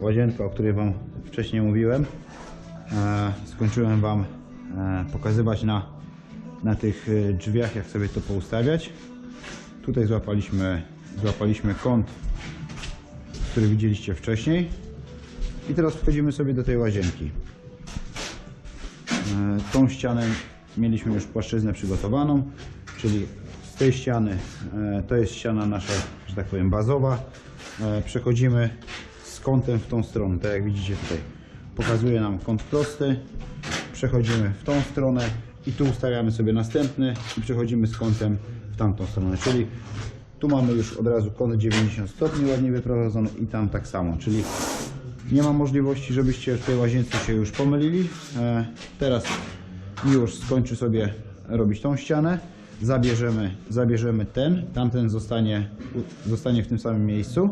łazienka, o której Wam wcześniej mówiłem. E, skończyłem Wam e, pokazywać na, na tych e, drzwiach, jak sobie to poustawiać. Tutaj złapaliśmy, złapaliśmy kąt, który widzieliście wcześniej. I teraz wchodzimy sobie do tej łazienki. Tą ścianę mieliśmy już płaszczyznę przygotowaną, czyli z tej ściany to jest ściana nasza, że tak powiem, bazowa. Przechodzimy kątem w tą stronę, tak jak widzicie tutaj. Pokazuje nam kąt prosty. Przechodzimy w tą stronę i tu ustawiamy sobie następny i przechodzimy z kątem w tamtą stronę, czyli tu mamy już od razu kąt 90 stopni ładnie wyprowadzony i tam tak samo, czyli nie ma możliwości, żebyście w tej łazience się już pomylili. E, teraz już skończy sobie robić tą ścianę. Zabierzemy, zabierzemy ten, tamten zostanie, zostanie w tym samym miejscu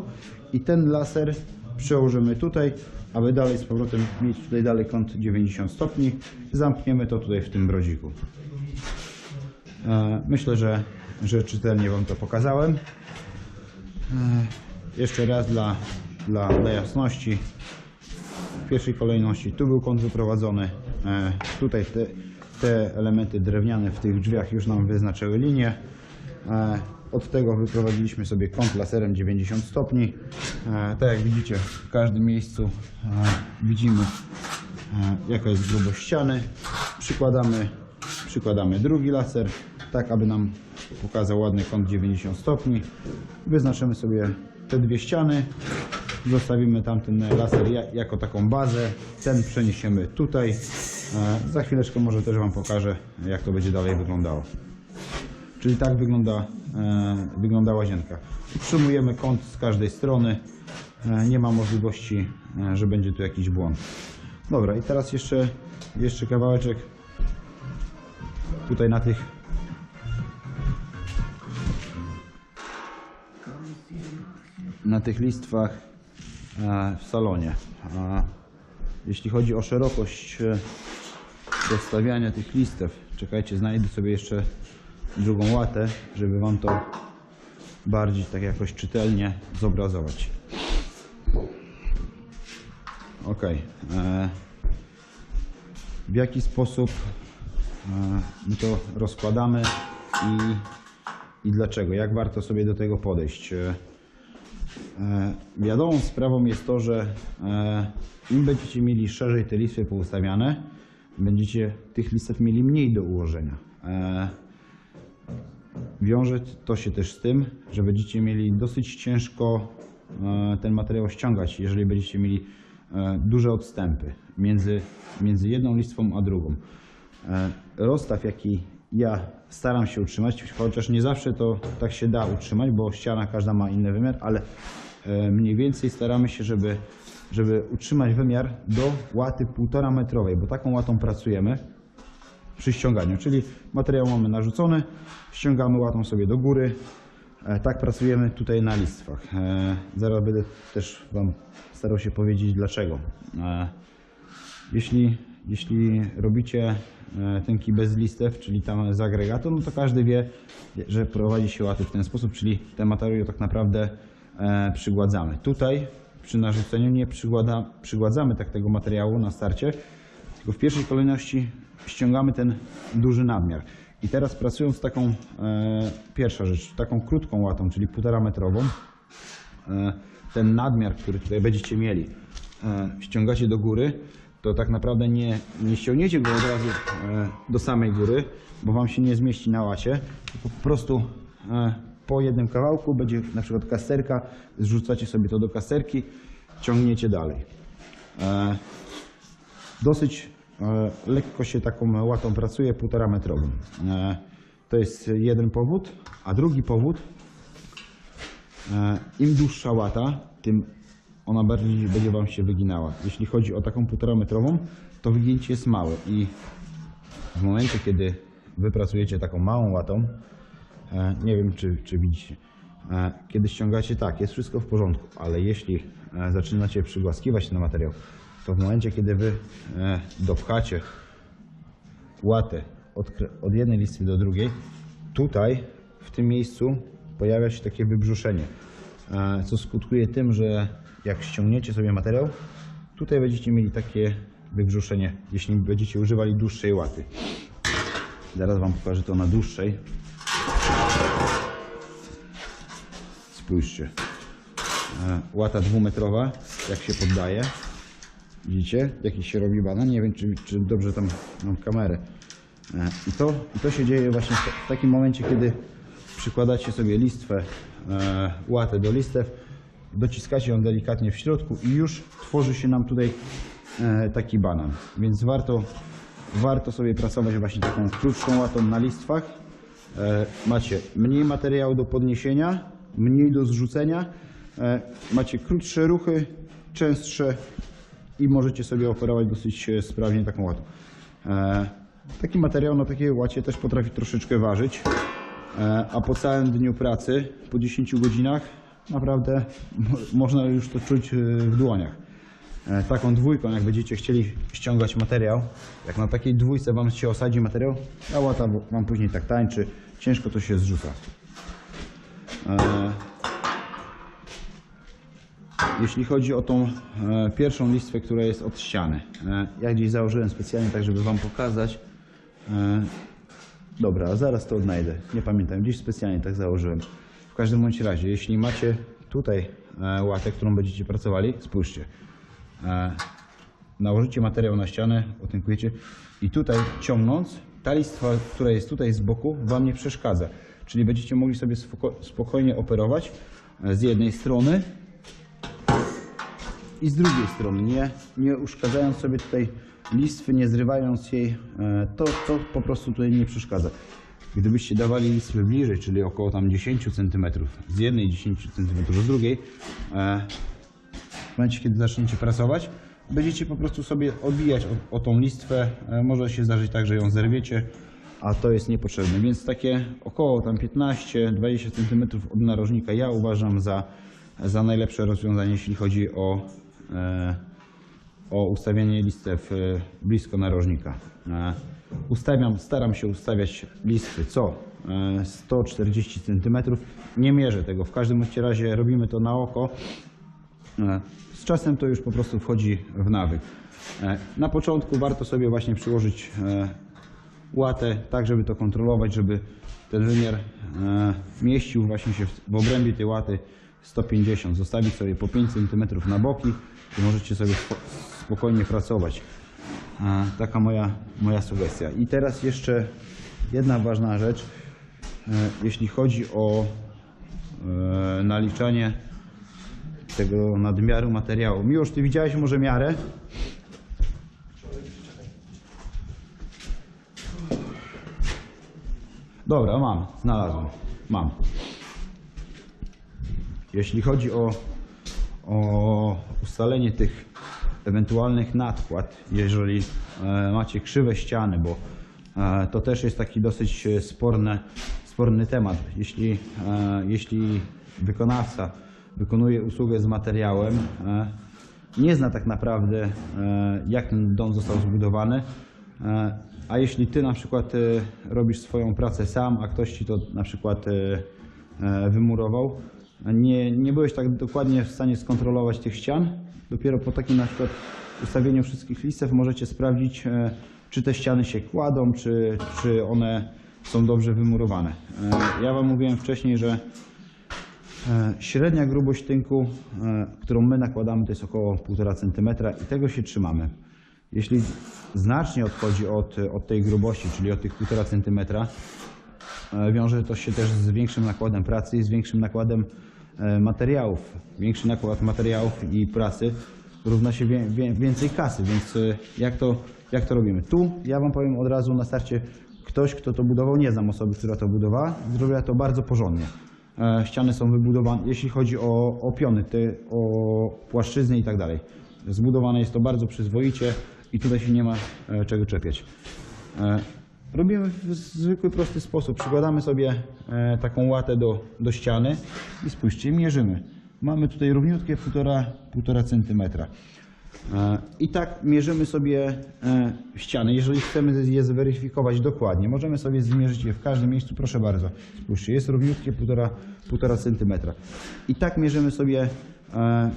i ten laser przełożymy tutaj, aby dalej z powrotem mieć tutaj dalej kąt 90 stopni. Zamkniemy to tutaj w tym brodziku. E, Myślę, że, że czytelnie Wam to pokazałem. E, Jeszcze raz dla, dla, dla jasności. W pierwszej kolejności tu był kąt wyprowadzony. E, Tutaj te, te elementy drewniane w tych drzwiach już nam wyznaczyły linię. Od tego wyprowadziliśmy sobie kąt laserem 90 stopni. E, Tak jak widzicie, w każdym miejscu e, widzimy e, jaka jest grubość ściany. Przykładamy, przykładamy drugi laser, tak aby nam pokazał ładny kąt 90 stopni. Wyznaczymy sobie te dwie ściany. Zostawimy tamten laser ja- jako taką bazę. Ten przeniesiemy tutaj. Za chwileczkę może też Wam pokażę, jak to będzie dalej wyglądało. Czyli tak wygląda, e, wygląda łazienka. Utrzymujemy kąt z każdej strony. E, nie ma możliwości, e, że będzie tu jakiś błąd. Dobra, i teraz jeszcze, jeszcze kawałeczek tutaj na tych na tych listwach w salonie. A jeśli chodzi o szerokość rozstawiania tych listew, czekajcie, znajdę sobie jeszcze drugą łatę, żeby Wam to bardziej tak jakoś czytelnie zobrazować. Ok. E, w jaki sposób e, my to rozkładamy i, i dlaczego? Jak warto sobie do tego podejść? E, Wiadomą sprawą jest to, że im będziecie mieli szerzej te listwy poustawiane, będziecie tych listew mieli mniej do ułożenia. Wiąże to się też z tym, że będziecie mieli dosyć ciężko e, ten materiał ściągać, jeżeli będziecie mieli e, duże odstępy między, między jedną listwą a drugą. E, Rozstaw, jaki ja staram się utrzymać, chociaż nie zawsze to tak się da utrzymać, bo ściana każda ma inny wymiar, ale mniej więcej staramy się, żeby, żeby utrzymać wymiar do łaty 1,5 metrowej, bo taką łatą pracujemy przy ściąganiu, czyli materiał mamy narzucony, ściągamy łatą sobie do góry. E, Tak pracujemy tutaj na listwach. E, Zaraz będę też Wam starał się powiedzieć dlaczego. E, Jeśli, jeśli robicie tynki bez listew, czyli tam z agregatu, no to każdy wie, że prowadzi się łaty w ten sposób, czyli ten materiał tak naprawdę przygładzamy. Tutaj przy narzuceniu nie przygładzamy tak tego materiału na starcie, tylko w pierwszej kolejności ściągamy ten duży nadmiar. I teraz pracując taką, e, pierwsza rzecz, taką krótką łatą, czyli półtora metrową, e, ten nadmiar, który tutaj będziecie mieli, e, ściągacie do góry, to tak naprawdę nie, nie ściągniecie go od razu e, do samej góry, bo Wam się nie zmieści na łacie. Po prostu e, po jednym kawałku będzie na przykład kasterka, zrzucacie sobie to do kasterki, ciągniecie dalej. E, Dosyć lekko się taką łatą pracuje, półtora metrową. E, To jest jeden powód, a drugi powód, e, im dłuższa łata, tym ona bardziej będzie Wam się wyginała. Jeśli chodzi o taką półtora metrową, to wygięcie jest małe i w momencie, kiedy Wy pracujecie taką małą łatą, e, nie wiem czy, czy widzicie, e, kiedy ściągacie, tak, jest wszystko w porządku, ale jeśli e, zaczynacie przygłaskiwać ten materiał, to w momencie, kiedy Wy e, dopchacie łatę od, od jednej listwy do drugiej, tutaj w tym miejscu pojawia się takie wybrzuszenie. e, co skutkuje tym, że jak ściągniecie sobie materiał, tutaj będziecie mieli takie wybrzuszenie, jeśli będziecie używali dłuższej łaty. Zaraz Wam pokażę to na dłuższej. Spójrzcie. E, Łata dwumetrowa, jak się poddaje. Widzicie, jaki się robi banan? Nie wiem, czy, czy dobrze tam mam kamerę. E, I to, I to się dzieje właśnie w takim momencie, kiedy przykładacie sobie listwę, e, łatę do listew, dociskacie ją delikatnie w środku i już tworzy się nam tutaj e, taki banan. Więc warto, warto sobie pracować właśnie taką krótszą łatą na listwach. Macie mniej materiału do podniesienia, mniej do zrzucenia, macie krótsze ruchy, częstsze i możecie sobie operować dosyć e, sprawnie taką łatą. E, Taki materiał na takiej łacie też potrafi troszeczkę ważyć, e, a po całym dniu pracy, po 10 godzinach, naprawdę mo- można już to czuć w dłoniach. Taką dwójką, jak będziecie chcieli ściągać materiał, jak na takiej dwójce Wam się osadzi materiał, a łata Wam później tak tańczy, ciężko to się zrzuca. Jeśli chodzi o tą e, pierwszą listwę, która jest od ściany, e, ja gdzieś założyłem specjalnie tak, żeby Wam pokazać. E, dobra, zaraz to odnajdę. Nie pamiętam, gdzieś specjalnie tak założyłem. W każdym bądź razie, jeśli macie tutaj łatę, którą będziecie pracowali, spójrzcie. Nałożycie materiał na ścianę, otynkujecie i tutaj ciągnąc, ta listwa, która jest tutaj z boku, Wam nie przeszkadza. Czyli będziecie mogli sobie spoko- spokojnie operować z jednej strony i z drugiej strony, nie, nie uszkadzając sobie tutaj listwy, nie zrywając jej, e, to, to po prostu tutaj nie przeszkadza. Gdybyście dawali listwy bliżej, czyli około tam 10 cm, z jednej 10 cm, z drugiej, e, w momencie, kiedy zaczniecie pracować, będziecie po prostu sobie odbijać o, o tą listwę. E, Może się zdarzyć tak, że ją zerwiecie, a to jest niepotrzebne. Więc takie około tam 15-20 cm od narożnika ja uważam za, za najlepsze rozwiązanie, jeśli chodzi o, o ustawienie listew e, blisko narożnika. E, Ustawiam, staram się ustawiać listwy co e, 140 cm. Nie mierzę tego. W każdym razie robimy to na oko. E, Z czasem to już po prostu wchodzi w nawyk. E, Na początku warto sobie właśnie przyłożyć e, łatę, tak żeby to kontrolować, żeby ten wymiar e, mieścił właśnie się w obrębie tej łaty 150. Zostawić sobie po 5 cm na boki i możecie sobie spo- spokojnie pracować. Taka moja, moja sugestia. I teraz jeszcze jedna ważna rzecz. E, Jeśli chodzi o e, naliczanie tego nadmiaru materiału. Miłosz, ty widziałeś może miarę? Dobra, mam, znalazłem. Mam. Jeśli chodzi o, o ustalenie tych ewentualnych nadkład, jeżeli e, macie krzywe ściany, bo e, to też jest taki dosyć e, sporny, sporny temat. Jeśli, jeśli wykonawca wykonuje usługę z materiałem, nie zna tak naprawdę, jak ten dom został zbudowany, a jeśli ty na przykład robisz swoją pracę sam, a ktoś ci to na przykład wymurował, nie, nie byłeś tak dokładnie w stanie skontrolować tych ścian, dopiero po takim na przykład ustawieniu wszystkich listew możecie sprawdzić, e, czy te ściany się kładą, czy, czy one są dobrze wymurowane. E, Ja Wam mówiłem wcześniej, że E, Średnia grubość tynku, którą my nakładamy, to jest około 1,5 cm i tego się trzymamy. Jeśli znacznie odchodzi od, od tej grubości, czyli od tych 1,5 cm, wiąże to się też z większym nakładem pracy i z większym nakładem materiałów. Większy nakład materiałów i pracy równa się wie, wie, więcej kasy, więc e, jak to, jak to robimy? Tu ja Wam powiem od razu na starcie, ktoś, kto to budował, nie znam osoby, która to budowała, zrobiła to bardzo porządnie. E, Ściany są wybudowane, jeśli chodzi o, o piony, te, o płaszczyzny i tak dalej. Zbudowane jest to bardzo przyzwoicie i tutaj się nie ma e, czego czepiać. Robimy w zwykły, prosty sposób. Przykładamy sobie e, taką łatę do, do ściany i spójrzcie, mierzymy. Mamy tutaj równiutkie 1,5 cm. E, I tak mierzymy sobie e, ściany. Jeżeli chcemy je zweryfikować dokładnie, możemy sobie zmierzyć je w każdym miejscu. Proszę bardzo, spójrzcie, jest równiutkie 1,5 1,5 cm. I tak mierzymy sobie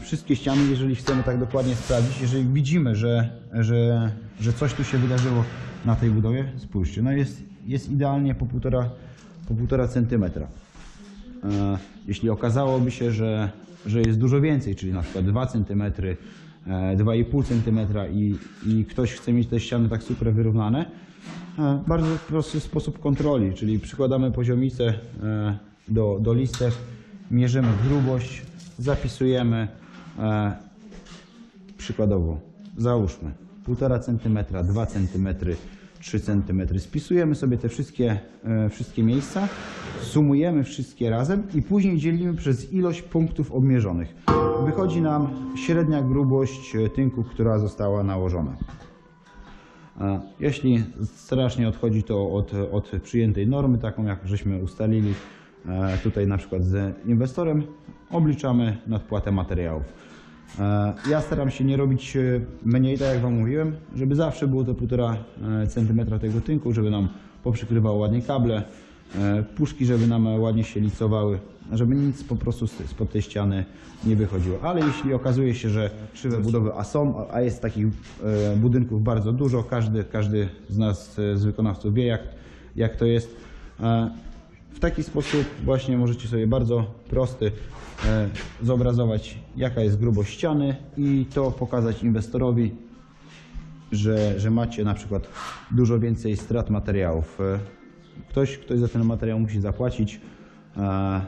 wszystkie ściany, jeżeli chcemy tak dokładnie sprawdzić. Jeżeli widzimy, że, że, że coś tu się wydarzyło na tej budowie, spójrzcie, no jest, jest idealnie po 1,5 po 1,5 cm. E, Jeśli okazałoby się, że, że jest dużo więcej, czyli na przykład 2 cm, e, 2,5 cm i, i ktoś chce mieć te ściany tak super wyrównane, e, bardzo prosty sposób kontroli, czyli przykładamy poziomicę e, do, do listew, mierzymy grubość, zapisujemy przykładowo, załóżmy 1,5 cm, 2 cm, 3 cm. Spisujemy sobie te wszystkie, e, wszystkie miejsca, sumujemy wszystkie razem i później dzielimy przez ilość punktów obmierzonych. Wychodzi nam średnia grubość e, tynku, która została nałożona. E, Jeśli strasznie odchodzi to od, od przyjętej normy, taką jak żeśmy ustalili tutaj na przykład z inwestorem, obliczamy nadpłatę materiałów. E, Ja staram się nie robić e, mniej, tak jak Wam mówiłem, żeby zawsze było to 1,5 cm tego tynku, żeby nam poprzykrywało ładnie kable, e, puszki, żeby nam ładnie się licowały, żeby nic po prostu spod tej ściany nie wychodziło. Ale jeśli okazuje się, że krzywe budowy, a są, a jest takich e, budynków bardzo dużo, każdy, każdy z nas, e, z wykonawców wie jak, jak to jest, e, w taki sposób właśnie możecie sobie bardzo prosty e, zobrazować jaka jest grubość ściany i to pokazać inwestorowi, że, że macie na przykład dużo więcej strat materiałów. E, Ktoś, ktoś za ten materiał musi zapłacić. E,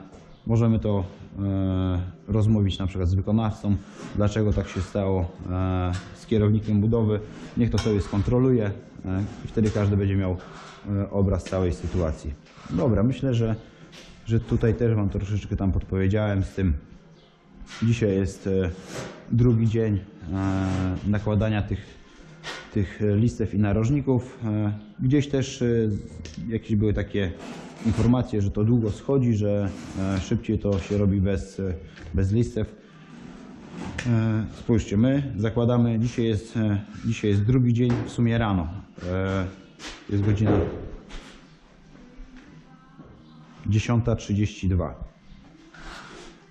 Możemy to e, rozmówić na przykład z wykonawcą, dlaczego tak się stało, e, z kierownikiem budowy. Niech to sobie skontroluje e, i wtedy każdy będzie miał obraz całej sytuacji. Dobra, myślę, że, że tutaj też Wam troszeczkę tam podpowiedziałem z tym, Dzisiaj jest e, drugi dzień e, nakładania tych, tych listew i narożników. E, Gdzieś też e, jakieś były takie informacje, że to długo schodzi, że e, szybciej to się robi bez, e, bez listew. E, Spójrzcie, my zakładamy, dzisiaj jest, e, dzisiaj jest drugi dzień, w sumie rano. Jest godzina 10.32.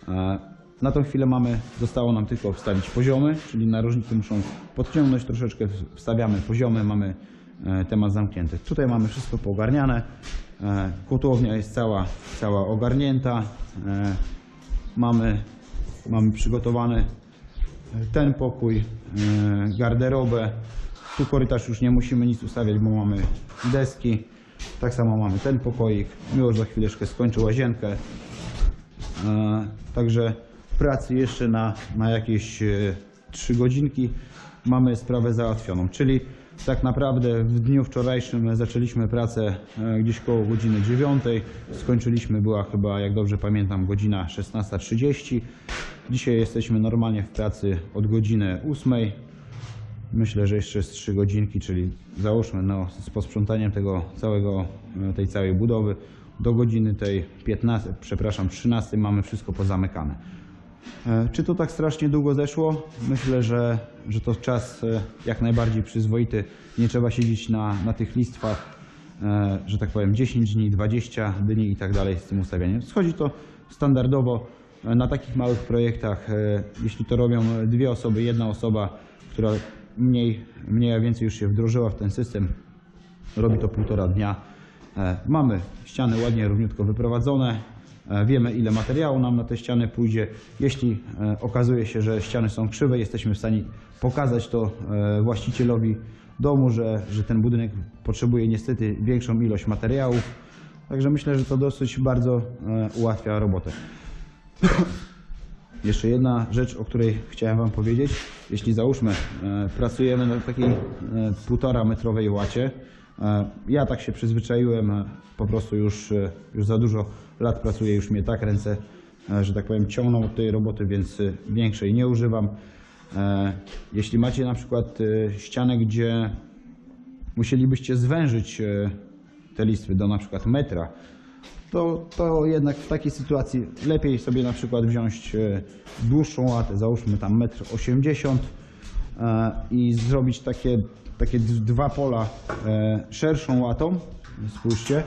E, Na tą chwilę mamy, zostało nam tylko wstawić poziomy, czyli narożniki muszą podciągnąć troszeczkę, wstawiamy poziomy, mamy e, temat zamknięty. Tutaj mamy wszystko poogarniane, e, kotłownia jest cała, cała ogarnięta, mamy, mamy przygotowany ten pokój, garderobę, tu korytarz już nie musimy nic ustawiać, bo mamy deski, tak samo mamy ten pokoik, Miłosz za chwileczkę skończy łazienkę, E, Także pracy jeszcze na, na jakieś e, 3 godzinki mamy sprawę załatwioną. Czyli tak naprawdę w dniu wczorajszym zaczęliśmy pracę e, gdzieś koło godziny 9. Skończyliśmy, była chyba, jak dobrze pamiętam, godzina 16.30. Dzisiaj jesteśmy normalnie w pracy od godziny 8. Myślę, że jeszcze z 3 godzinki, czyli załóżmy no, z posprzątaniem tego całego, e, tej całej budowy do godziny tej 15, przepraszam, 13 mamy wszystko pozamykane. E, Czy to tak strasznie długo zeszło? Myślę, że, że to czas e, jak najbardziej przyzwoity. Nie trzeba siedzieć na, na tych listwach, że tak powiem, 10 dni, 20 dni i tak dalej z tym ustawianiem. Schodzi to standardowo na takich małych projektach. Jeśli to robią dwie osoby, jedna osoba, która mniej, mniej a więcej już się wdrożyła w ten system, robi to półtora dnia. E, Mamy ściany ładnie, równiutko wyprowadzone. E, Wiemy, ile materiału nam na te ściany pójdzie. Jeśli e, okazuje się, że ściany są krzywe, jesteśmy w stanie pokazać to właścicielowi domu, że, że ten budynek potrzebuje niestety większą ilość materiałów. Także myślę, że to dosyć bardzo ułatwia robotę. Jeszcze jedna rzecz, o której chciałem Wam powiedzieć. Jeśli załóżmy, e, pracujemy na takiej e, półtora metrowej łacie, e, ja tak się przyzwyczaiłem, po prostu już, już za dużo lat pracuję, już mnie tak ręce, że tak powiem, ciągną od tej roboty, więc większej nie używam. Jeśli macie na przykład ścianę, gdzie musielibyście zwężyć te listwy do na przykład metra, to, to jednak w takiej sytuacji lepiej sobie na przykład wziąć e, dłuższą łatę, załóżmy tam 1,80 m, e, i zrobić takie, takie dwa pola e, szerszą łatą, spójrzcie,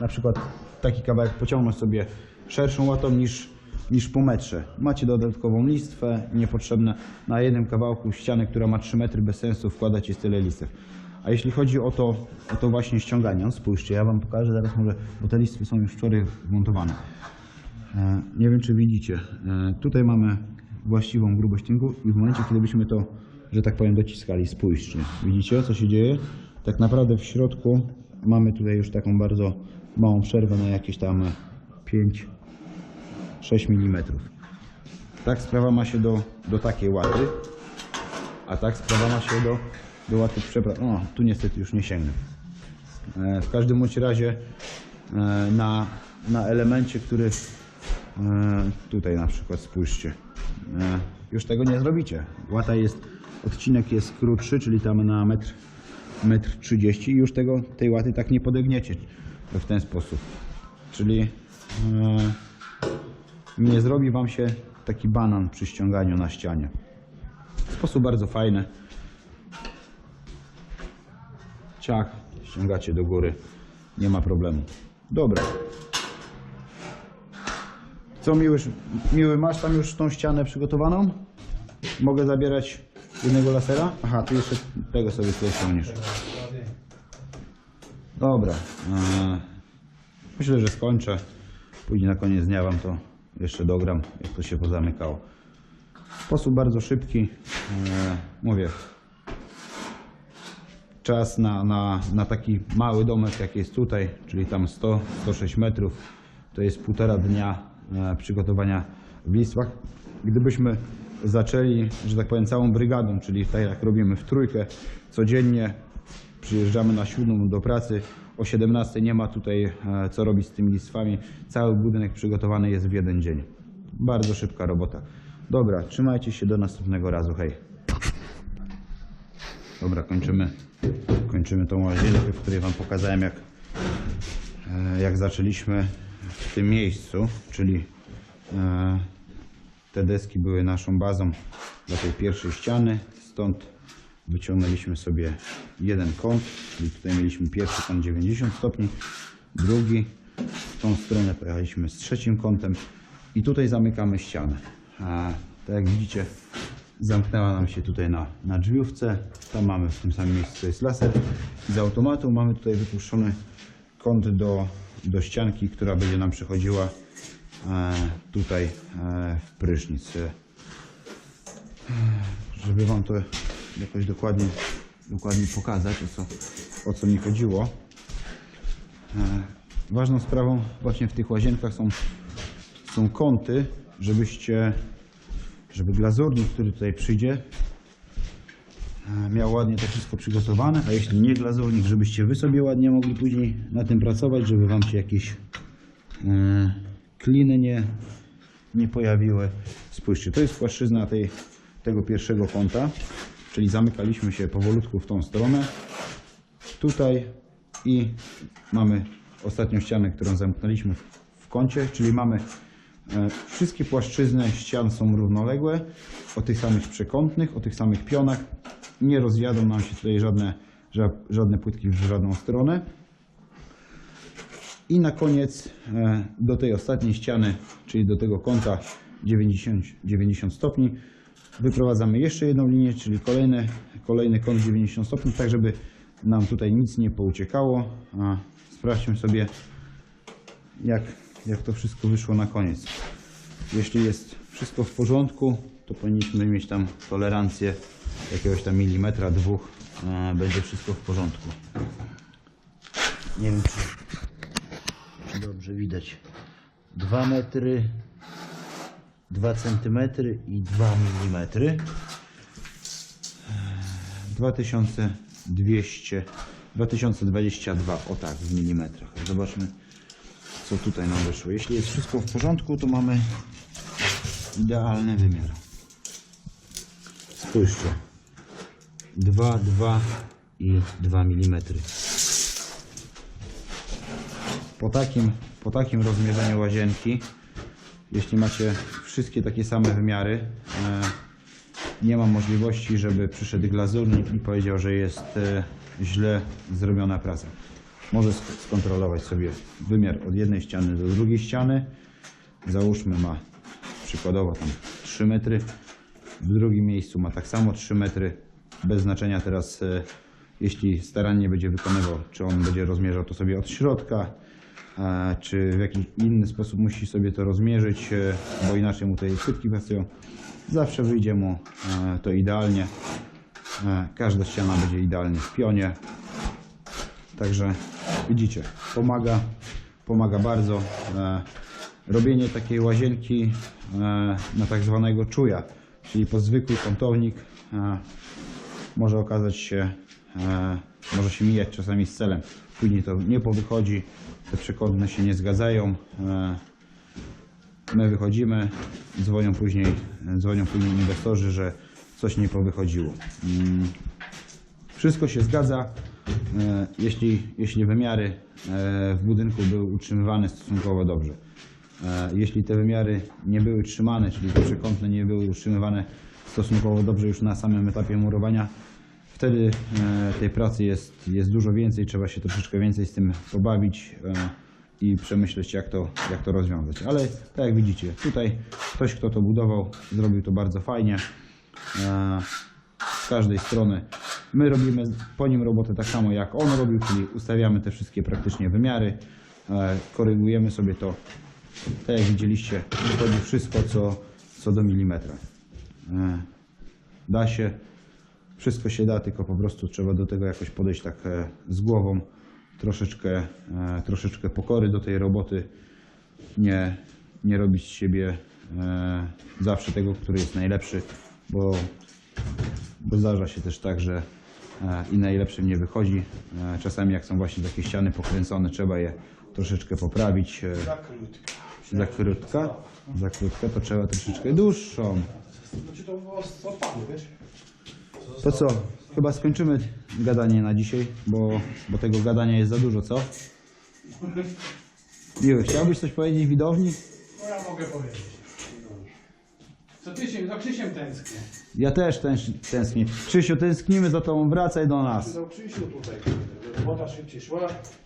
na przykład taki kawałek pociągnąć sobie szerszą łatą niż, niż po metrze. Macie dodatkową listwę, niepotrzebne na jednym kawałku ściany, która ma 3 metry bez sensu wkładać jest tyle listew. A jeśli chodzi o to, o to właśnie ściąganie, no spójrzcie, ja Wam pokażę zaraz może, bo te listwy są już wczoraj wmontowane. E, Nie wiem, czy widzicie. E, Tutaj mamy właściwą grubość tynku i w momencie, kiedy byśmy to, że tak powiem, dociskali, spójrzcie. Widzicie, co się dzieje? Tak naprawdę w środku mamy tutaj już taką bardzo małą przerwę na jakieś tam 5-6 mm. Tak sprawa ma się do, do takiej łaty, a tak sprawa ma się do, do łaty przepraszam. O, tu niestety już nie sięgnę. E, W każdym bądź razie e, na, na elemencie, który e, tutaj na przykład spójrzcie, już tego nie zrobicie. Łata jest, odcinek jest krótszy, czyli tam na metr, metr 30 i już tego, tej łaty tak nie podegniecie w ten sposób. Czyli nie zrobi Wam się taki banan przy ściąganiu na ścianie. Sposób bardzo fajny. Ciach, ściągacie do góry, nie ma problemu. Dobra. Co miły, miły, masz tam już tą ścianę przygotowaną? Mogę zabierać jednego lasera? Aha, ty jeszcze tego sobie tutaj ściągniesz. Dobra. eee, Myślę, że skończę. Później na koniec dnia Wam to jeszcze dogram, jak to się pozamykało. Sposób bardzo szybki. Eee, Mówię, czas na, na, na taki mały domek, jak jest tutaj, czyli tam 100-106 metrów, to jest półtora dnia e, przygotowania w listwach. Gdybyśmy zaczęli, że tak powiem, całą brygadą, czyli tak jak robimy w trójkę, codziennie przyjeżdżamy na siódmą do pracy, o 17 nie ma tutaj e, co robić z tymi listwami. Cały budynek przygotowany jest w jeden dzień. Bardzo szybka robota. Dobra, trzymajcie się do następnego razu. Hej. Dobra, kończymy, kończymy tą łazienkę, w której Wam pokazałem, jak, e, jak zaczęliśmy w tym miejscu, czyli e, te deski były naszą bazą dla tej pierwszej ściany. Stąd wyciągnęliśmy sobie jeden kąt, czyli tutaj mieliśmy pierwszy kąt 90 stopni, drugi. W tą stronę pojechaliśmy z trzecim kątem i tutaj zamykamy ścianę. Tak jak widzicie, zamknęła nam się tutaj na, na drzwiówce. Tam mamy w tym samym miejscu to jest laser. I z automatu mamy tutaj wypuszczony kąt do, do ścianki, która będzie nam przechodziła e, tutaj e, w prysznic. E, żeby Wam to jakoś dokładnie, dokładnie pokazać, o co, o co mi chodziło. E, ważną sprawą właśnie w tych łazienkach są, są kąty, żebyście, żeby glazurnik, który tutaj przyjdzie, e, miał ładnie to wszystko przygotowane, a jeśli nie glazurnik, żebyście Wy sobie ładnie mogli później na tym pracować, żeby Wam się jakieś e, kliny nie, nie pojawiły. Spójrzcie, to jest płaszczyzna tej, tego pierwszego kąta, czyli zamykaliśmy się powolutku w tą stronę. Tutaj i mamy ostatnią ścianę, którą zamknęliśmy w, w kącie, czyli mamy wszystkie płaszczyzny ścian są równoległe, o tych samych przekątnych, o tych samych pionach. Nie rozjadą nam się tutaj żadne, ża- żadne płytki w żadną stronę. I na koniec e, do tej ostatniej ściany, czyli do tego kąta 90, 90 stopni, wyprowadzamy jeszcze jedną linię, czyli kolejny, kolejny kąt 90 stopni, tak żeby nam tutaj nic nie pouciekało. Sprawdźmy sobie, jak, jak to wszystko wyszło na koniec. Jeśli jest wszystko w porządku, to powinniśmy mieć tam tolerancję jakiegoś tam milimetra, dwóch, będzie wszystko w porządku. Nie wiem, czy dobrze widać. 2 metry, 2 centymetry i 2 milimetry. 2200, 2022, o tak, w milimetrach. Zobaczmy, co tutaj nam wyszło. Jeśli jest wszystko w porządku, to mamy idealny wymiar. Spójrzcie. 2, 2 i 2 mm. Po takim, po takim rozmierzeniu łazienki, jeśli macie wszystkie takie same wymiary, e, nie ma możliwości, żeby przyszedł glazurnik i powiedział, że jest e, źle zrobiona praca. Może sk- skontrolować sobie wymiar od jednej ściany do drugiej ściany. Załóżmy ma przykładowo tam 3 metry. W drugim miejscu ma tak samo 3 metry. Bez znaczenia teraz, e, jeśli starannie będzie wykonywał, czy on będzie rozmierzał to sobie od środka, czy w jakiś inny sposób musi sobie to rozmierzyć, e, bo inaczej mu tutaj cytki pracują. Zawsze wyjdzie mu e, to idealnie. Każda ściana będzie idealnie w pionie. Także widzicie, pomaga, pomaga bardzo. E, robienie takiej łazienki e, na tak zwanego czuja, czyli pod zwykły kątownik e, może okazać się, może się mijać czasami z celem. Później to nie powychodzi, te przekątne się nie zgadzają. My wychodzimy, dzwonią później, dzwonią później inwestorzy, że coś nie powychodziło. Mm, wszystko się zgadza, jeśli, jeśli wymiary e, w budynku były utrzymywane stosunkowo dobrze. E, Jeśli te wymiary nie były trzymane, czyli te przekątne nie były utrzymywane stosunkowo dobrze już na samym etapie murowania, wtedy e, tej pracy jest, jest dużo więcej, trzeba się troszeczkę więcej z tym pobawić e, i przemyśleć jak to, jak to rozwiązać. Ale tak jak widzicie, tutaj ktoś kto to budował zrobił to bardzo fajnie. E, z każdej strony. My robimy po nim robotę tak samo jak on robił, czyli ustawiamy te wszystkie praktycznie wymiary, e, korygujemy sobie to. Tak jak widzieliście, wychodzi wszystko co, co do milimetra. E, Da się, wszystko się da, tylko po prostu trzeba do tego jakoś podejść tak e, z głową, troszeczkę, troszeczkę pokory do tej roboty, nie, nie robić z siebie zawsze tego, który jest najlepszy, bo bo zdarza się też tak, że i najlepszym nie wychodzi. E, Czasami jak są właśnie takie ściany pokręcone, trzeba je troszeczkę poprawić. e, Za krótko. Za krótka, za krótka to trzeba troszeczkę dłuższą. Znaczy to co? Chyba skończymy gadanie na dzisiaj, bo, bo tego gadania jest za dużo, co? Miły, chciałbyś coś powiedzieć widowni? No ja mogę powiedzieć. Co tydzień za Krzysiem tęsknię. Ja też tęs- tęsknię. Krzysiu, tęsknimy za tobą, wracaj do nas. Za Krzysiu tutaj. żeby szybciej szła.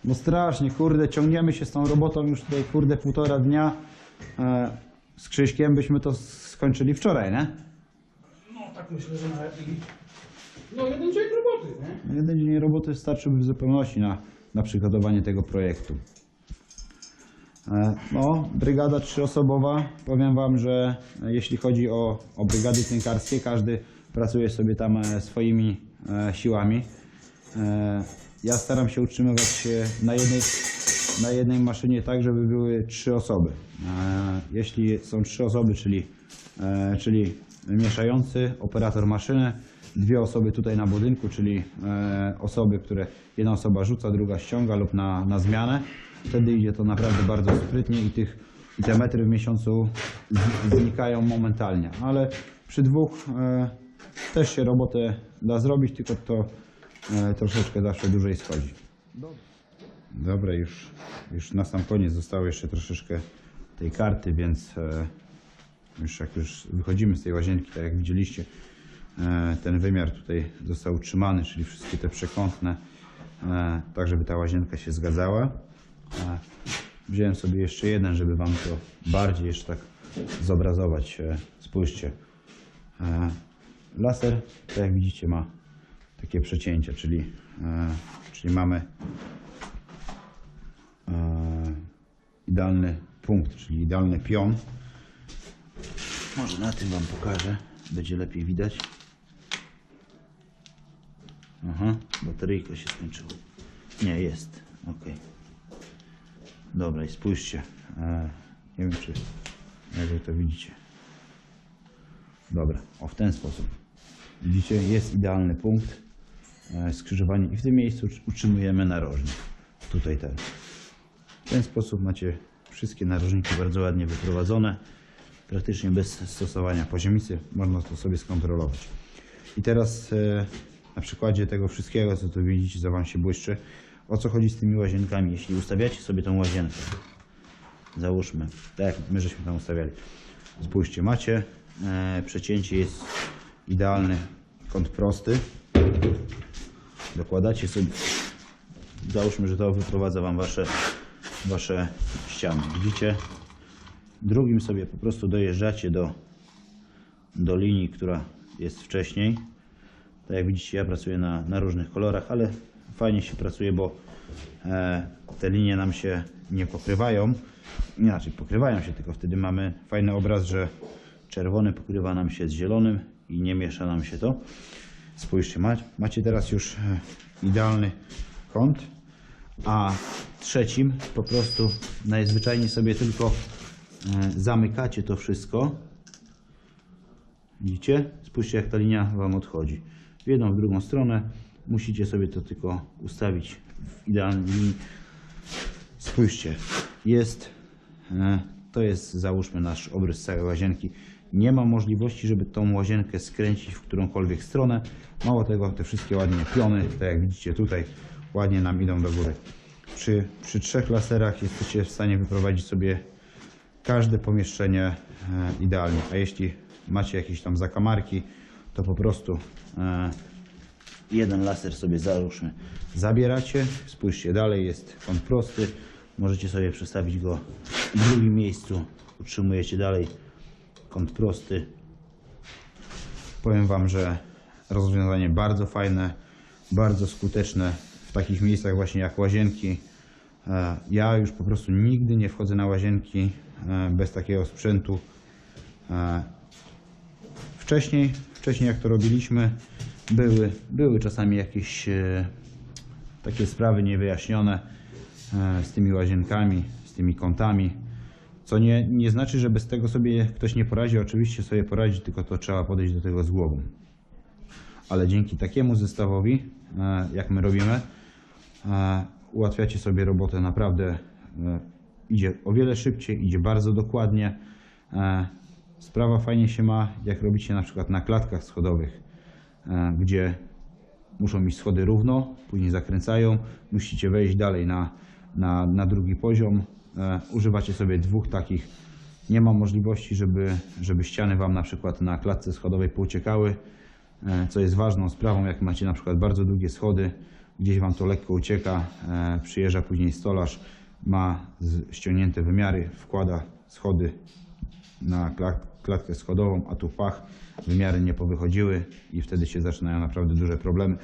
No strasznie, kurde, ciągniemy się z tą robotą już tutaj, kurde, półtora dnia. E, z Krzyśkiem byśmy to skończyli wczoraj, nie? No tak myślę, że nawet i... No jeden dzień roboty, nie? Jeden dzień roboty starczyłby w zupełności na, na przygotowanie tego projektu. E, No, brygada trzyosobowa. Powiem Wam, że e, jeśli chodzi o, o brygady tynkarskie, każdy pracuje sobie tam e, swoimi siłami. Ja staram się utrzymywać e, na jednej, na jednej maszynie tak, żeby były trzy osoby. Jeśli są trzy osoby, czyli, czyli mieszający, operator maszyny, dwie osoby tutaj na budynku, czyli osoby, które jedna osoba rzuca, druga ściąga lub na, na zmianę. Wtedy idzie to naprawdę bardzo sprytnie i, tych, i te metry w miesiącu znikają momentalnie. Ale przy dwóch e, też się robotę da zrobić, tylko to e, troszeczkę zawsze dłużej schodzi. Dobra, już, już na sam koniec zostało jeszcze troszeczkę tej karty, więc e, już jak już wychodzimy z tej łazienki, tak jak widzieliście, e, ten wymiar tutaj został utrzymany, czyli wszystkie te przekątne, e, tak żeby ta łazienka się zgadzała. Wziąłem sobie jeszcze jeden, żeby Wam to bardziej jeszcze tak zobrazować. E, Spójrzcie. E, Laser, tak jak widzicie, ma takie przecięcia, czyli, e, czyli mamy idealny punkt, czyli idealny pion. Może na tym Wam pokażę, będzie lepiej widać. Aha, bateryjka się skończyła. Nie, jest, ok. Dobra, i spójrzcie. E, nie wiem, czy jak to widzicie. Dobra, o w ten sposób. Widzicie, jest idealny punkt e, skrzyżowanie i w tym miejscu utr- utrzymujemy narożnik. Tutaj ten. W ten sposób macie wszystkie narożniki bardzo ładnie wyprowadzone. Praktycznie bez stosowania poziomicy można to sobie skontrolować. I teraz e, na przykładzie tego wszystkiego, co tu widzicie, co Wam się błyszczy, o co chodzi z tymi łazienkami. Jeśli ustawiacie sobie tą łazienkę, załóżmy, tak jak my żeśmy tam ustawiali. Spójrzcie, macie e, przecięcie jest idealny kąt prosty. Dokładacie sobie, załóżmy, że to wyprowadza Wam Wasze, wasze ściany. Widzicie? Drugim sobie po prostu dojeżdżacie do, do linii, która jest wcześniej. Tak jak widzicie, ja pracuję na, na różnych kolorach, ale fajnie się pracuje, bo e, te linie nam się nie pokrywają. Inaczej, pokrywają się, tylko wtedy mamy fajny obraz, że czerwony pokrywa nam się z zielonym i nie miesza nam się to. Spójrzcie, ma- macie teraz już e, idealny kąt, a trzecim po prostu najzwyczajniej sobie tylko e, zamykacie to wszystko Widzicie? Spójrzcie jak ta linia Wam odchodzi. W jedną, w drugą stronę. Musicie sobie to tylko ustawić w idealnej linii. Spójrzcie. Jest, e, to jest załóżmy nasz obrys całej łazienki. Nie ma możliwości, żeby tą łazienkę skręcić w którąkolwiek stronę. Mało tego, te wszystkie ładnie piony, tak jak widzicie tutaj, ładnie nam idą do góry. Przy, przy trzech laserach jesteście w stanie wyprowadzić sobie każde pomieszczenie e, idealnie. A jeśli macie jakieś tam zakamarki, to po prostu e, jeden laser sobie załóżmy zabieracie. Spójrzcie, dalej jest kąt prosty. Możecie sobie przestawić go w drugim miejscu. Utrzymujecie dalej kąt prosty. Powiem Wam, że rozwiązanie bardzo fajne, bardzo skuteczne w takich miejscach właśnie jak łazienki. E, Ja już po prostu nigdy nie wchodzę na łazienki e, bez takiego sprzętu. E, Wcześniej, wcześniej jak to robiliśmy, były, były czasami jakieś e, takie sprawy niewyjaśnione e, z tymi łazienkami, z tymi kątami. Co nie, nie znaczy, że bez tego sobie ktoś nie poradzi. Oczywiście sobie poradzi, tylko to trzeba podejść do tego z głową. Ale dzięki takiemu zestawowi, e, jak my robimy, ułatwiacie sobie robotę naprawdę. Idzie o wiele szybciej, idzie bardzo dokładnie. Sprawa fajnie się ma, jak robicie na przykład na klatkach schodowych, gdzie muszą iść schody równo, później zakręcają, musicie wejść dalej na, na, na drugi poziom. E, Używacie sobie dwóch takich. Nie ma możliwości, żeby, żeby ściany Wam na przykład na klatce schodowej pouciekały, e, co jest ważną sprawą, jak macie na przykład bardzo długie schody, gdzieś Wam to lekko ucieka, e, przyjeżdża później stolarz, ma ściągnięte wymiary, wkłada schody na klat- klatkę schodową, a tu pach, wymiary nie powychodziły i wtedy się zaczynają naprawdę duże problemy.